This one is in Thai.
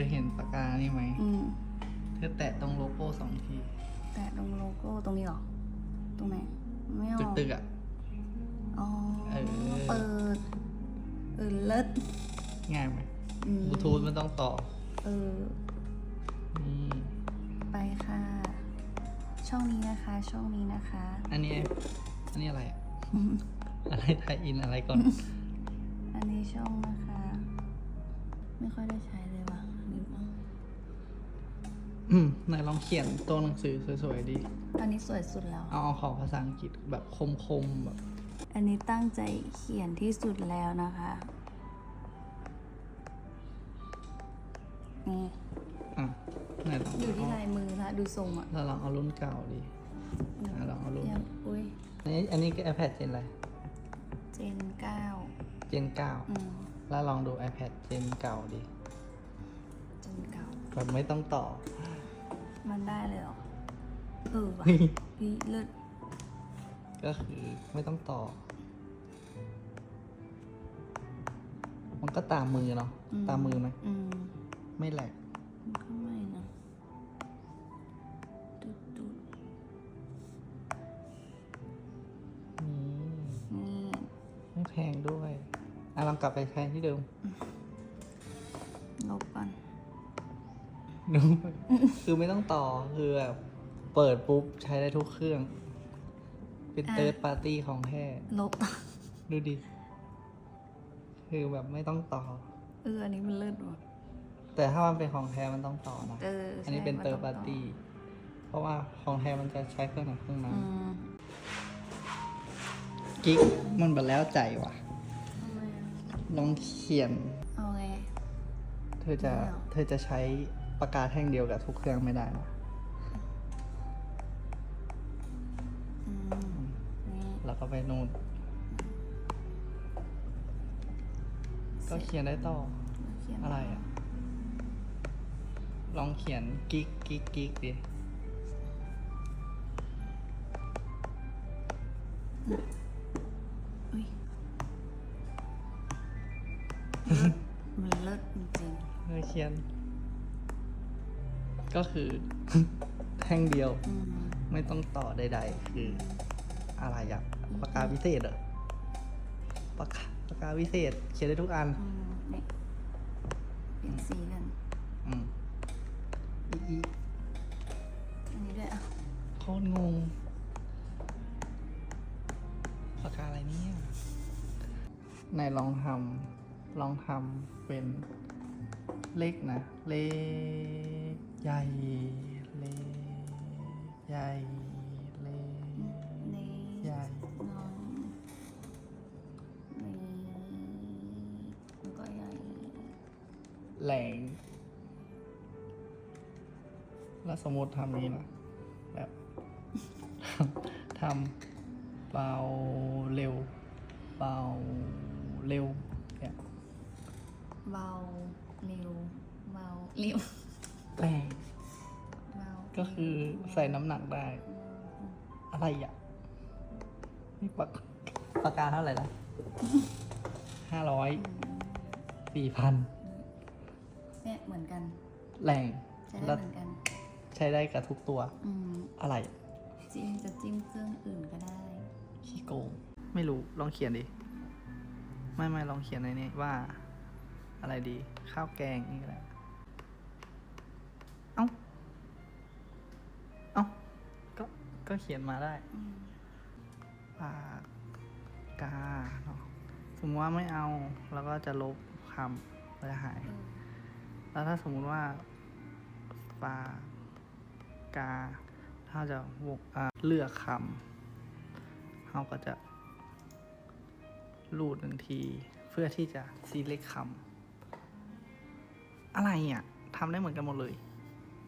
อเห็นปากกานี่ไหม อืม เธอแตะตรงโลโก้สองที แตะตรงโลโก้ตรงนี้เหรอ ตรงไหน ไม่อตึอกกตึกๆอะ อ๋อ เออ เปิด เออ เลิศง่ายไหมอืมบลูทูธมันต้องต่อเออนี่ไปค่ะ ช่องนี้นะคะ ช่องนี้นะคะ อันนี้ อันนี้อะไรอะอะไรไทยอินอะไรก่อน อันนี้ช่องนะคะ ไม่ค่อยได้ใช้เลยว่ะลืมเอา อืมไหนลองเขียนตัวหนังสือสวยๆดีอันนี้สวยสุดแล้ว เอาเอาของภาษาอังกฤษแบบคมๆแบบ อันนี้ตั้งใจเขียนที่สุดแล้วนะคะ นี่ อะไหนลองอยู่ที่เอาลายมือละดูทรงอะเราลองเอารุ่นเก่าดิอะลองเอารุ่นยังอุ้ย อันนี้อันนี้ก็ iPad เจนอะไร เจนเก้าเจนเก้าอืมแล้วลองดู iPad เจนเก่าดิ เจนเก้าแบบไม่ต้องต่อ มันได้เลยเหรอ เออว่ะนี่เฮ้ยเลิศก็คือไม่ต้องต่อ มันก็ตามมือเนาะ ตามมือไหม อืมไม่แหลกมันก็ไม่นะตุ๊ดตุ๊ดอืมนี่ไม่แพงด้วย อะลองกลับไปใช้ที่เดิม ลบก่อน ดูคือไม่ต้องต่อ คือแบบเปิดปุ๊บใช้ได้ทุกเครื่อง เป็นเติร์ดปาร์ตี้ของแท้ลบดูดิ คือแบบไม่ต้องต่อ เออ อันนี้มันเลิศว่ะ แต่ถ้ามันเป็นของแท้มันต้องต่อนะ เออ อัอันนี้เป็นเติร์ดปาร์ตี้ เพราะว่าของแท้มันจะใช้เครื่องไหนเครื่องนั้นอืมกิ๊กมันแบบแล้วใจว่ะทำไมอะลองเขียน เอาไง เธอจะไม่เอาเธอจะใช้ ปากกาแท่งเดียวกับทุกเครื่องไม่ได้นะอืมนี่แล้วก็ไปนูนก็เขียนได้ต่อ เขียนอะไรอะ ลองเขียนกิ๊กกิ๊กกิ๊กดิ อุ้ยมันเลิศจริงเธอเขียน ก็คือ แท่งเดียวๆอืมไม่ต้องต่อใดๆ คือ อะไรอะปากกาพิเศษเหรอปากกาปากกาพิเศษ เขียนได้ทุกอัน อืมเนี่ยเปลี่ยนสีกัน อืมอีอีอันนี้ด้วยอะโคตรงงปากกาอะไรเนี่ยไหนลองทำลองทำเป็นเลขนะ เลข ใหญ่เลขใหญ่เลขนี่ใหญ่น้องนี่แล้วก็ใหญ่แหลงแล้วสมมติทำนี้นะแบบทำเบาเร็วเบาเร็วเนี่ยเบาเร็วเบาเร็ว แรงเบาก็คือใส่น้ำหนักได้ อะไรอะนี่ปากปากกาเท่าไหร่ละห้าร้อยสี่พันเนี่ยเหมือนกัน แรงใช้ได้แล้วเหมือนกัน ใช้ได้กับทุกตัวอืมอะไรจิ้มจะจิ้มเครื่องอื่นก็ได้ขี้โกง ไม่รู้ลองเขียนดิ ไม่ไม่ลองเขียนในนี้ว่า อะไรดี ข้าวแกงนี่ก็ได้เก็ก็เขียนมาได้อืมปากกาเนาะสมมติว่าไม่เอา แล้วก็จะลบคำมันจะหายเออแล้วถ้าสมมุติว่าปากกา ถ้าจะวกอ่าเลือกคำเราก็จะรูดหนึ่งที เพื่อที่จะซีเล็กคำอะไรอะทำได้เหมือนกันหมดเลย